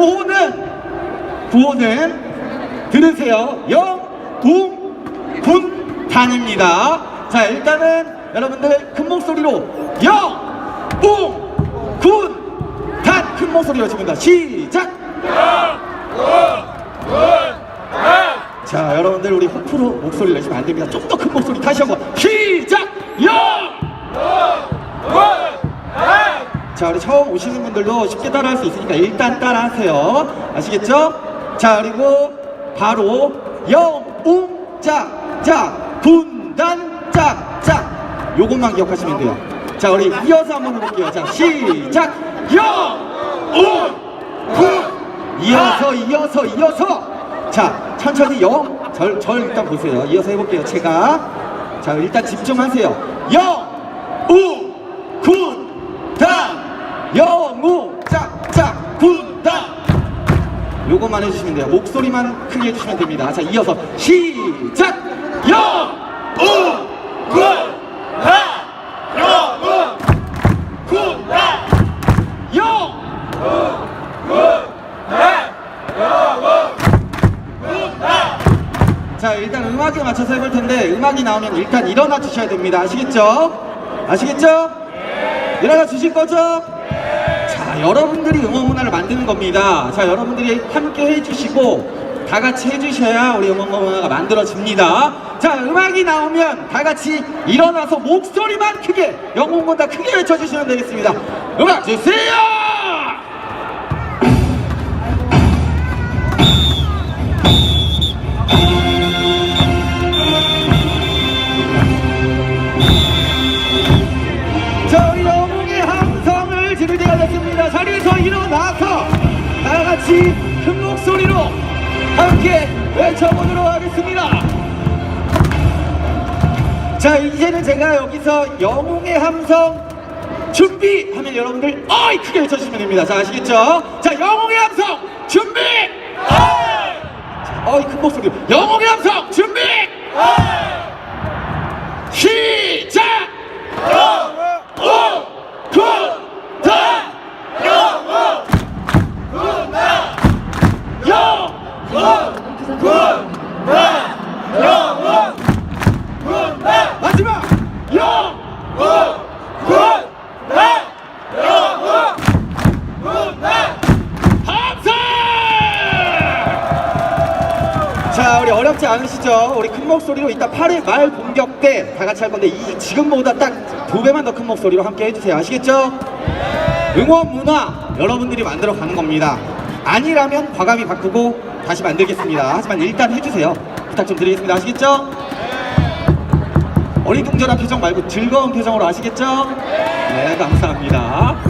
구호는 구호는 들으세요. 영웅군단입니다. 자 일단은 여러분들 큰 목소리로 영웅군단 큰 목소리로 외칩니다. 시작. 자 여러분들 우리 호프로 목소리 내시면 안 됩니다. 좀 더 큰 목소리 다시 한번 시작. 영. 자 우리 처음 오시는 분들도 쉽게 따라할 수 있으니까 일단 따라하세요. 아시겠죠? 자 그리고 바로 영웅짝짝 군단짝짝 요것만 기억하시면 돼요. 자 우리 이어서 한번 해볼게요. 자 시작! 영웅군 이어서 이어서 이어서! 자 천천히 영절 절 일단 보세요. 이어서 해볼게요 제가. 자 일단 집중하세요. 영웅 요것만 해주시면 돼요. 목소리만 크게 해주시면 됩니다. 자 이어서 시작! 영웅 자 일단 음악에 맞춰서 해볼 텐데 음악이 나오면 일단 일어나 주셔야 됩니다. 아시겠죠? 아시겠죠? 일어나 주실 거죠? 자, 여러분들이 응원 문화를 만드는 겁니다. 자, 여러분들이 함께 해주시고 다 같이 해주셔야 우리 응원 문화가 만들어집니다. 자, 음악이 나오면 다 같이 일어나서 목소리만 크게 영웅보다 크게 외쳐주시면 되겠습니다. 음악 주세요! 큰 목소리로 함께 외쳐보도록 하겠습니다. 자, 이제는 제가 여기서 영웅의 함성 준비 하면 여러분들 어이 크게 외쳐주시면 됩니다. 자, 아시겠죠? 자, 영웅의 함성 준비! 자, 어이 큰 목소리로 영웅의 함성 준비! 시작! 영웅 군단 영웅 군단 영웅 자 우리 어렵지 않으시죠? 우리 큰 목소리로 이따 8회 말 공격 때 다 같이 할 건데 이 지금보다 딱 두 배만 더 큰 목소리로 함께 해주세요 아시겠죠? 응원 문화 여러분들이 만들어 가는 겁니다 아니라면 과감히 바꾸고 다시 만들겠습니다 하지만 일단 해주세요 부탁 좀 드리겠습니다 아시겠죠? 어리둥절한 표정 말고 즐거운 표정으로 아시겠죠? 네 감사합니다